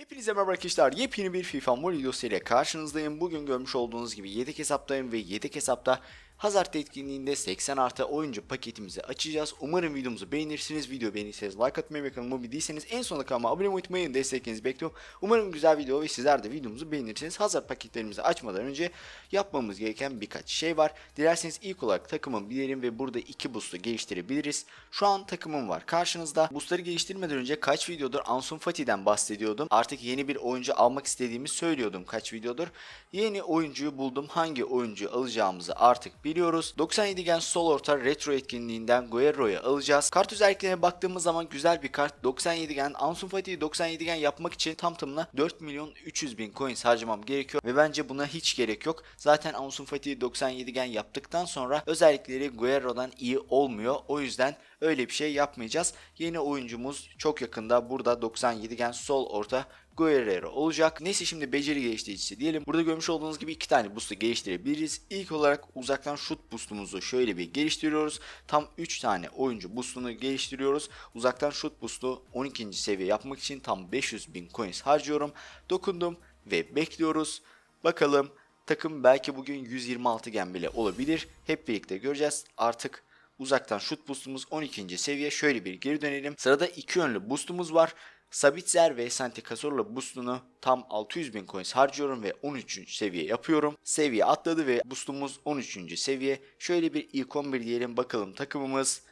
Hepinize merhaba arkadaşlar. Yepyeni bir FIFA Mobile videosu ile karşınızdayım. Bugün görmüş olduğunuz gibi yedek hesaptayım ve yedek hesapta Hazard etkinliğinde 80 artı oyuncu paketimizi açacağız. Umarım videomuzu beğenirsiniz. Video beğenirseniz like atmayı ve kanalıma değilseniz en sonunda kanalıma abone olmayı unutmayın. Desteklerinizi bekliyorum. Umarım güzel video ve sizler de videomuzu beğenirsiniz. Hazard paketlerimizi açmadan önce yapmamız gereken birkaç şey var. Dilerseniz ilk olarak takımı bilelim ve burada iki boost'u geliştirebiliriz. Şu an takımım var karşınızda. Boost'ları geliştirmeden önce kaç videodur Ansun Fati'den bahsediyordum. Artık yeni bir oyuncu almak istediğimi söylüyordum kaç videodur. Yeni oyuncuyu buldum. Hangi oyuncuyu alacağımızı artık biliyoruz. 97 gen sol orta retro etkinliğinden Guerrero'yu alacağız. Kart özelliklerine baktığımız zaman güzel bir kart. 97 gen Ansun Fati'yi 97 gen yapmak için tam tamına 4 milyon 300 bin coins harcamam gerekiyor. Ve bence buna hiç gerek yok. Zaten Ansun Fati'yi 97 gen yaptıktan sonra özellikleri Guerrero'dan iyi olmuyor. O yüzden öyle bir şey yapmayacağız. Yeni oyuncumuz çok yakında burada 97 gen sol orta Guerrero olacak. Neyse şimdi beceri geliştiricisi diyelim. Burada görmüş olduğunuz gibi iki tane boost'u geliştirebiliriz. İlk olarak uzaktan şut boost'umuzu şöyle bir geliştiriyoruz. Tam 3 tane oyuncu boost'unu geliştiriyoruz. Uzaktan şut boost'u 12. seviye yapmak için tam 500 bin coins harcıyorum. Dokundum ve bekliyoruz. Bakalım takım belki bugün 126 gen bile olabilir. Hep birlikte göreceğiz. Artık uzaktan şut boost'umuz 12. seviye. Şöyle bir geri dönelim. Sırada iki yönlü boost'umuz var. Sabitzer ve Santi Cazorla boost'unu tam 600 bin coins harcıyorum ve 13. seviye yapıyorum. Seviye atladı ve boost'umuz 13. seviye. Şöyle bir ilk 11 diyelim bakalım takımımız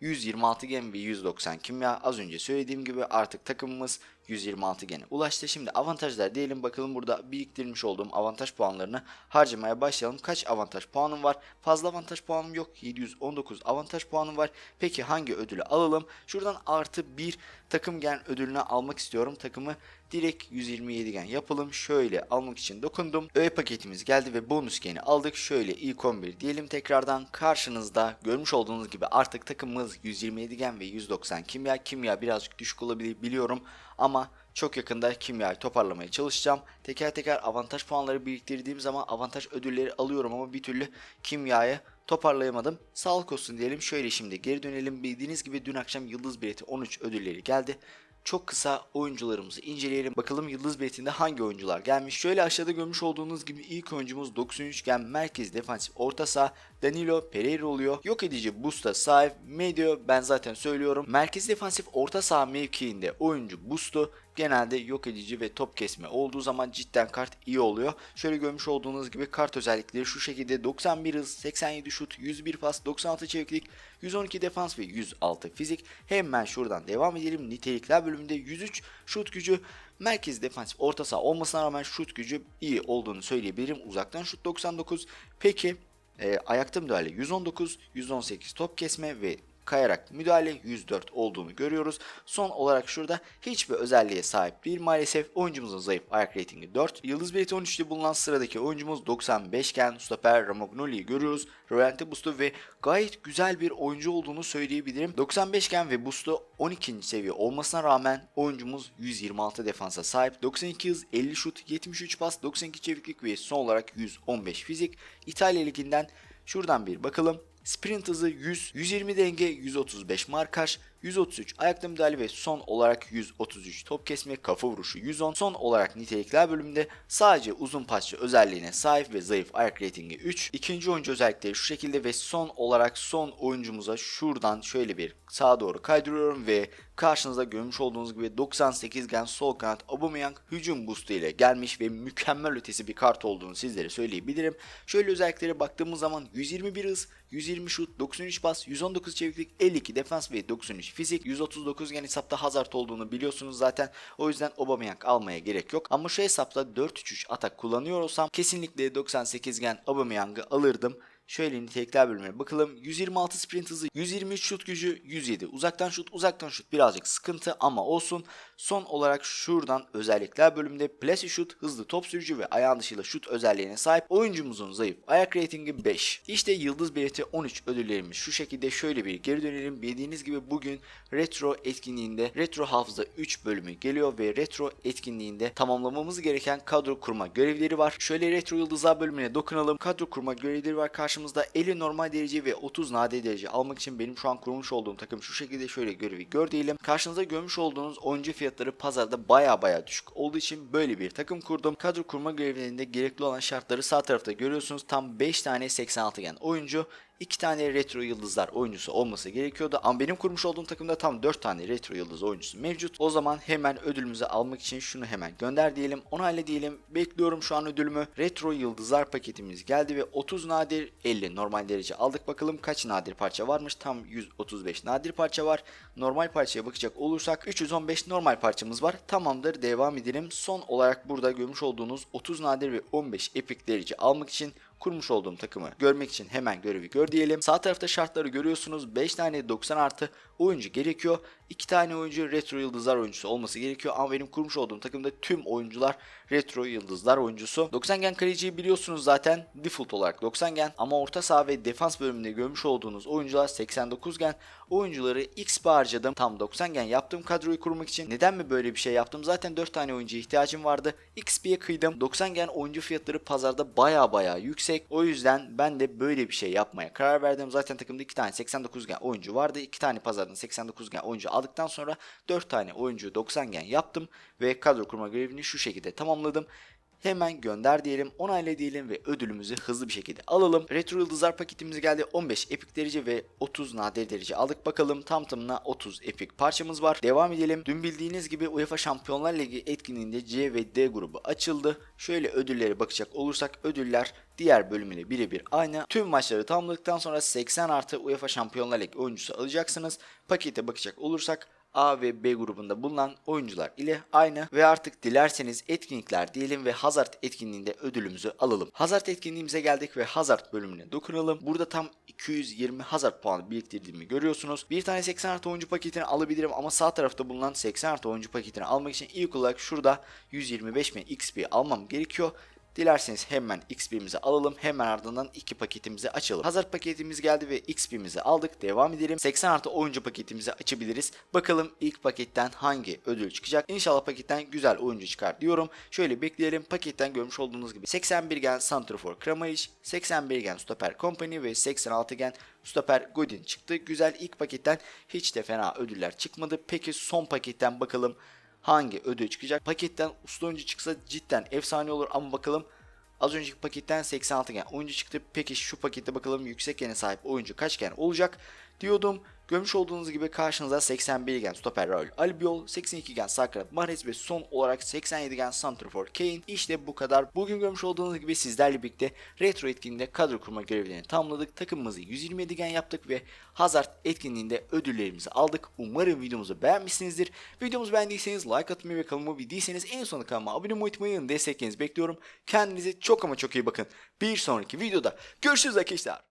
126 gen ve 190 kimya az önce söylediğim gibi artık takımımız 126 gene ulaştı. Şimdi avantajlar diyelim bakalım burada biriktirmiş olduğum avantaj puanlarını harcamaya başlayalım. Kaç avantaj puanım var? Fazla avantaj puanım yok. 719 avantaj puanım var. Peki hangi ödülü alalım? Şuradan artı bir takım gen ödülünü almak istiyorum. Takımı direkt 127 gen yapalım. Şöyle almak için dokundum. Öğe paketimiz geldi ve bonus geni aldık. Şöyle ilk 11 diyelim tekrardan. Karşınızda görmüş olduğunuz gibi artık takımımız 127 gen ve 190 kimya. Kimya birazcık düşük olabilir biliyorum ama çok yakında kimyayı toparlamaya çalışacağım. Teker teker avantaj puanları biriktirdiğim zaman avantaj ödülleri alıyorum ama bir türlü kimyayı toparlayamadım. Sağlık olsun diyelim. Şöyle şimdi geri dönelim. Bildiğiniz gibi dün akşam Yıldız Bileti 13 ödülleri geldi. Çok kısa oyuncularımızı inceleyelim. Bakalım Yıldız Biletinde hangi oyuncular gelmiş. Şöyle aşağıda görmüş olduğunuz gibi ilk oyuncumuz 93 gen merkez defansif orta saha Danilo Pereira oluyor. Yok edici boost'a sahip. Medio ben zaten söylüyorum. Merkez defansif orta saha mevkiinde oyuncu boost'u genelde yok edici ve top kesme olduğu zaman cidden kart iyi oluyor. Şöyle görmüş olduğunuz gibi kart özellikleri şu şekilde 91 hız, 87 şut, 101 pas, 96 çeviklik, 112 defans ve 106 fizik. Hemen şuradan devam edelim. Nitelikler bölümünde 103 şut gücü, merkez defansif orta saha olmasına rağmen şut gücü iyi olduğunu söyleyebilirim. Uzaktan şut 99. Peki e, ayakta müdahale 119, 118 top kesme ve kayarak müdahale 104 olduğunu görüyoruz. Son olarak şurada hiçbir özelliğe sahip değil maalesef. Oyuncumuzun zayıf ayak ratingi 4. Yıldız bileti 13'te bulunan sıradaki oyuncumuz 95 iken stoper Romagnoli'yi görüyoruz. Rölanti boost'u ve gayet güzel bir oyuncu olduğunu söyleyebilirim. 95 iken ve boost'u 12. seviye olmasına rağmen oyuncumuz 126 defansa sahip. 92 hız, 50 şut, 73 pas, 92 çeviklik ve son olarak 115 fizik. İtalya liginden şuradan bir bakalım. Sprint hızı 100, 120 denge, 135 markaj, 133 ayakta müdahale ve son olarak 133 top kesme, kafa vuruşu 110. Son olarak nitelikler bölümünde sadece uzun pasçı özelliğine sahip ve zayıf ayak ratingi 3. İkinci oyuncu özellikleri şu şekilde ve son olarak son oyuncumuza şuradan şöyle bir sağa doğru kaydırıyorum ve karşınızda görmüş olduğunuz gibi 98 gen sol kanat Aubameyang hücum boostu ile gelmiş ve mükemmel ötesi bir kart olduğunu sizlere söyleyebilirim. Şöyle özelliklere baktığımız zaman 121 hız, 120 şut, 93 pas, 119 çeviklik, 52 defans ve 93 fizik, 139 gen hesapta Hazard olduğunu biliyorsunuz zaten. O yüzden Aubameyang almaya gerek yok. Ama şu hesapta 4-3-3 atak kullanıyor olsam kesinlikle 98 gen Aubameyang'ı alırdım. Şöyle nitelikler bölümüne bakalım. 126 sprint hızı, 123 şut gücü, 107 uzaktan şut, uzaktan şut birazcık sıkıntı ama olsun. Son olarak şuradan özellikler bölümünde plasi şut, hızlı top sürücü ve ayağın dışıyla şut özelliğine sahip oyuncumuzun zayıf ayak ratingi 5. İşte yıldız bileti 13 ödüllerimiz şu şekilde şöyle bir geri dönelim. Bildiğiniz gibi bugün retro etkinliğinde retro hafıza 3 bölümü geliyor ve retro etkinliğinde tamamlamamız gereken kadro kurma görevleri var. Şöyle retro yıldızlar bölümüne dokunalım. Kadro kurma görevleri var karşımızda 50 normal derece ve 30 nadir derece almak için benim şu an kurmuş olduğum takım şu şekilde şöyle görevi gör diyelim. Karşınızda görmüş olduğunuz oyuncu fiyatı fiyatları pazarda baya baya düşük olduğu için böyle bir takım kurdum. Kadro kurma görevlerinde gerekli olan şartları sağ tarafta görüyorsunuz. Tam 5 tane 86 gen oyuncu 2 tane retro yıldızlar oyuncusu olması gerekiyordu. Ama benim kurmuş olduğum takımda tam 4 tane retro yıldız oyuncusu mevcut. O zaman hemen ödülümüzü almak için şunu hemen gönder diyelim. Onayla diyelim. Bekliyorum şu an ödülümü. Retro yıldızlar paketimiz geldi ve 30 nadir 50 normal derece aldık. Bakalım kaç nadir parça varmış. Tam 135 nadir parça var. Normal parçaya bakacak olursak 315 normal parçamız var. Tamamdır devam edelim. Son olarak burada görmüş olduğunuz 30 nadir ve 15 epik derece almak için kurmuş olduğum takımı görmek için hemen görevi gör diyelim. Sağ tarafta şartları görüyorsunuz. 5 tane 90 artı oyuncu gerekiyor. 2 tane oyuncu retro yıldızlar oyuncusu olması gerekiyor. Ama benim kurmuş olduğum takımda tüm oyuncular retro yıldızlar oyuncusu. 90 gen kaleciyi biliyorsunuz zaten default olarak 90 gen. Ama orta saha ve defans bölümünde görmüş olduğunuz oyuncular 89 gen. Oyuncuları XP harcadım. Tam 90 gen yaptığım kadroyu kurmak için. Neden mi böyle bir şey yaptım? Zaten 4 tane oyuncuya ihtiyacım vardı. XP'ye kıydım. 90 gen oyuncu fiyatları pazarda baya baya yüksek. O yüzden ben de böyle bir şey yapmaya karar verdim. Zaten takımda 2 tane 89 gen oyuncu vardı. 2 tane pazardan 89 gen oyuncu aldıktan sonra 4 tane oyuncu 90 gen yaptım. Ve kadro kurma görevini şu şekilde tamamladım. Hemen gönder diyelim, onayla diyelim ve ödülümüzü hızlı bir şekilde alalım. Retro Yıldızlar paketimiz geldi. 15 epik derece ve 30 nadir derece aldık. Bakalım tam tamına 30 epik parçamız var. Devam edelim. Dün bildiğiniz gibi UEFA Şampiyonlar Ligi etkinliğinde C ve D grubu açıldı. Şöyle ödüllere bakacak olursak ödüller diğer bölümüyle birebir aynı. Tüm maçları tamamladıktan sonra 80 artı UEFA Şampiyonlar Ligi oyuncusu alacaksınız. Pakete bakacak olursak A ve B grubunda bulunan oyuncular ile aynı ve artık dilerseniz etkinlikler diyelim ve Hazard etkinliğinde ödülümüzü alalım. Hazard etkinliğimize geldik ve Hazard bölümüne dokunalım. Burada tam 220 Hazard puanı biriktirdiğimi görüyorsunuz. Bir tane 80 artı oyuncu paketini alabilirim ama sağ tarafta bulunan 80 artı oyuncu paketini almak için ilk olarak şurada 125 bin XP almam gerekiyor. Dilerseniz hemen XP'mizi alalım. Hemen ardından iki paketimizi açalım. Hazır paketimiz geldi ve XP'mizi aldık. Devam edelim. 80 artı oyuncu paketimizi açabiliriz. Bakalım ilk paketten hangi ödül çıkacak. İnşallah paketten güzel oyuncu çıkar diyorum. Şöyle bekleyelim. Paketten görmüş olduğunuz gibi 81 gen Santrafor Kramaric, 81 gen Stoper Company ve 86 gen Stoper Godin çıktı. Güzel ilk paketten hiç de fena ödüller çıkmadı. Peki son paketten bakalım hangi ödül çıkacak. Paketten usta oyuncu çıksa cidden efsane olur ama bakalım Az önceki paketten 86 gen oyuncu çıktı. Peki şu pakette bakalım yüksek gene sahip oyuncu kaç gen olacak diyordum. Görmüş olduğunuz gibi karşınıza 81 gen stoper Raul Albiol, 82 gen Sakrat Mahrez ve son olarak 87 gen Santrafor Kane. İşte bu kadar. Bugün görmüş olduğunuz gibi sizlerle birlikte retro etkinliğinde kadro kurma görevlerini tamamladık. Takımımızı 127 gen yaptık ve Hazard etkinliğinde ödüllerimizi aldık. Umarım videomuzu beğenmişsinizdir. Videomuzu beğendiyseniz like atmayı ve kanalıma abone değilseniz en sonunda kanalıma abone olmayı unutmayın. Desteklerinizi bekliyorum. Kendinize çok ama çok iyi bakın. Bir sonraki videoda görüşürüz arkadaşlar.